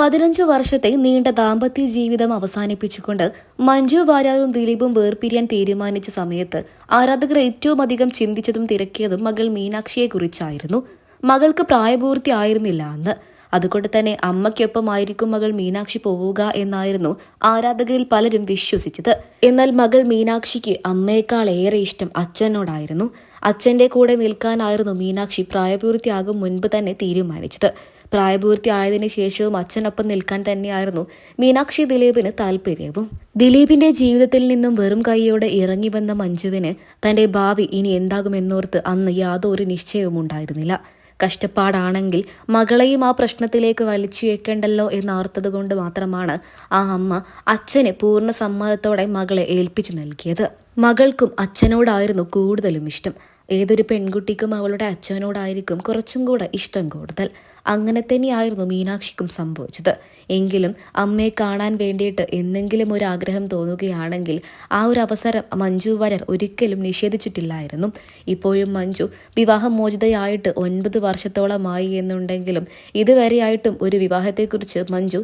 പതിനഞ്ചു വർഷത്തെ നീണ്ട ദാമ്പത്യ ജീവിതം അവസാനിപ്പിച്ചുകൊണ്ട് മഞ്ജു വാര്യാറും ദിലീപും വേർപിരിയാൻ തീരുമാനിച്ച സമയത്ത് ആരാധകർ ഏറ്റവും അധികം ചിന്തിച്ചതും തിരക്കിയതും മകൾ മീനാക്ഷിയെക്കുറിച്ചായിരുന്നു മകൾക്ക് പ്രായപൂർത്തി ആയിരുന്നില്ല അന്ന്. അതുകൊണ്ട് തന്നെ അമ്മയ്ക്കൊപ്പമായിരിക്കും മകൾ മീനാക്ഷി പോവുക എന്നായിരുന്നു ആരാധകരിൽ പലരും വിശ്വസിച്ചത്. എന്നാൽ മകൾ മീനാക്ഷിക്ക് അമ്മയേക്കാൾ ഏറെ ഇഷ്ടം അച്ഛനോടായിരുന്നു. അച്ഛന്റെ കൂടെ നിൽക്കാനായിരുന്നു മീനാക്ഷി പ്രായപൂർത്തിയാകും മുൻപ് തന്നെ തീരുമാനിച്ചത്. പ്രായപൂർത്തിയായതിനു ശേഷവും അച്ഛനൊപ്പം നിൽക്കാൻ തന്നെയായിരുന്നു മീനാക്ഷി ദിലീപിന് താല്പര്യവും ദിലീപിന്റെ ജീവിതത്തിൽ നിന്നും വെറും കൈയോടെ ഇറങ്ങി വന്ന മഞ്ജുവിന് തന്റെ ഭാവി ഇനി എന്താകുമെന്നോർത്ത് അന്ന് യാതൊരു നിശ്ചയവും ഉണ്ടായിരുന്നില്ല. കഷ്ടപ്പാടാണെങ്കിൽ മകളെയും ആ പ്രശ്നത്തിലേക്ക് വലിച്ചു വെക്കേണ്ടല്ലോ എന്നോർത്തത് കൊണ്ട് മാത്രമാണ് ആ അമ്മ അച്ഛന് പൂർണ സമ്മതത്തോടെ മകളെ ഏൽപ്പിച്ചു നൽകിയത്. മകൾക്കും അച്ഛനോടായിരുന്നു കൂടുതലും ഇഷ്ടം. ഏതൊരു പെൺകുട്ടിക്കും അവളുടെ അച്ഛനോടായിരിക്കും കുറച്ചും കൂടെ ഇഷ്ടം കൂടുതൽ. അങ്ങനെ തന്നെയായിരുന്നു മീനാക്ഷിക്കും സംഭവിച്ചത്. എങ്കിലും അമ്മയെ കാണാൻ വേണ്ടിയിട്ട് എന്തെങ്കിലും ഒരു ആഗ്രഹം തോന്നുകയാണെങ്കിൽ ആ ഒരു അവസരം മഞ്ജു വരർ ഒരിക്കലും നിഷേധിച്ചിട്ടില്ലായിരുന്നു. ഇപ്പോഴും മഞ്ജു വിവാഹമോചിതയായിട്ട് ഒൻപത് വർഷത്തോളമായി എന്നുണ്ടെങ്കിലും ഇതുവരെയായിട്ടും ഒരു വിവാഹത്തെക്കുറിച്ച് മഞ്ജു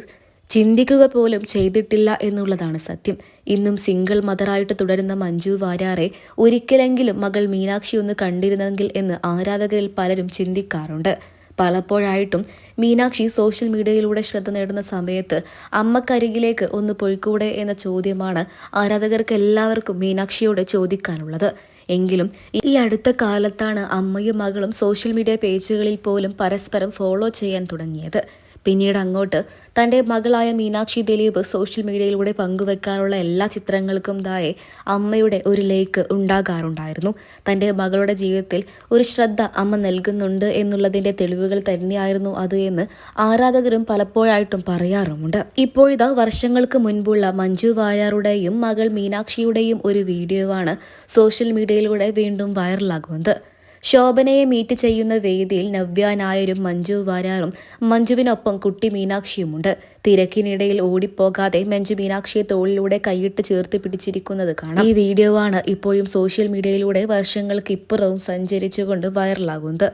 ചിന്തിക്കുക പോലും ചെയ്തിട്ടില്ല എന്നുള്ളതാണ് സത്യം. ഇന്നും സിംഗിൾ മദറായിട്ട് തുടരുന്ന മഞ്ജു വാര്യാറെ ഒരിക്കലെങ്കിലും മകൾ മീനാക്ഷി ഒന്ന് കണ്ടിരുന്നെങ്കിൽ എന്ന് ആരാധകരിൽ പലരും ചിന്തിക്കാറുണ്ട്. പലപ്പോഴായിട്ടും മീനാക്ഷി സോഷ്യൽ മീഡിയയിലൂടെ ശ്രദ്ധ നേടുന്ന സമയത്ത് അമ്മക്കരികിലേക്ക് ഒന്ന് പൊയ്ക്കൂടെ എന്ന ചോദ്യമാണ് ആരാധകർക്ക് എല്ലാവർക്കും മീനാക്ഷിയോട് ചോദിക്കാനുള്ളത്. എങ്കിലും ഈ അടുത്ത കാലത്താണ് അമ്മയും മകളും സോഷ്യൽ മീഡിയ പേജുകളിൽ പോലും പരസ്പരം ഫോളോ ചെയ്യാൻ തുടങ്ങിയത്. പിന്നീട് അങ്ങോട്ട് തന്റെ മകളായ മീനാക്ഷി ദിലീപ് സോഷ്യൽ മീഡിയയിലൂടെ പങ്കുവെക്കാനുള്ള എല്ലാ ചിത്രങ്ങൾക്കും താഴെ അമ്മയുടെ ഒരു ലേക്ക് ഉണ്ടാകാറുണ്ടായിരുന്നു. തന്റെ മകളുടെ ജീവിതത്തിൽ ഒരു ശ്രദ്ധ അമ്മ നൽകുന്നുണ്ട് എന്നുള്ളതിന്റെ തെളിവുകൾ തന്നെയായിരുന്നു അത് എന്ന് ആരാധകരും പലപ്പോഴായിട്ടും പറയാറുമുണ്ട്. ഇപ്പോഴിതാ വർഷങ്ങൾക്ക് മുൻപുള്ള മഞ്ജു വായാറുടെയും മകൾ മീനാക്ഷിയുടെയും ഒരു വീഡിയോ ആണ് സോഷ്യൽ മീഡിയയിലൂടെ വീണ്ടും വൈറലാകുന്നത്. ശോഭനയെ മീറ്റ് ചെയ്യുന്ന വേദിയിൽ നവ്യ നായരും മഞ്ജു വാരാറും മഞ്ജുവിനൊപ്പം കുട്ടി മീനാക്ഷിയുമുണ്ട്. തിരക്കിനിടയിൽ ഓടിപ്പോകാതെ മഞ്ജു മീനാക്ഷിയെ തോളിലൂടെ കൈയിട്ട് ചേർത്ത് പിടിച്ചിരിക്കുന്നത് കാണാം. ഈ വീഡിയോ ആണ് ഇപ്പോഴും സോഷ്യൽ മീഡിയയിലൂടെ വർഷങ്ങൾക്ക് ഇപ്പുറവും സഞ്ചരിച്ചുകൊണ്ട് വൈറലാകുന്നത്.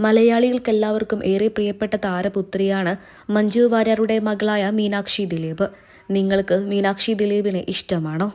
മലയാളികൾക്കെല്ലാവർക്കും ഏറെ പ്രിയപ്പെട്ട താരപുത്രിയാണ് മഞ്ജു വാര്യാറുടെ മകളായ മീനാക്ഷി ദിലീപ്. നിങ്ങൾക്ക് മീനാക്ഷി ദിലീപിനെ ഇഷ്ടമാണോ?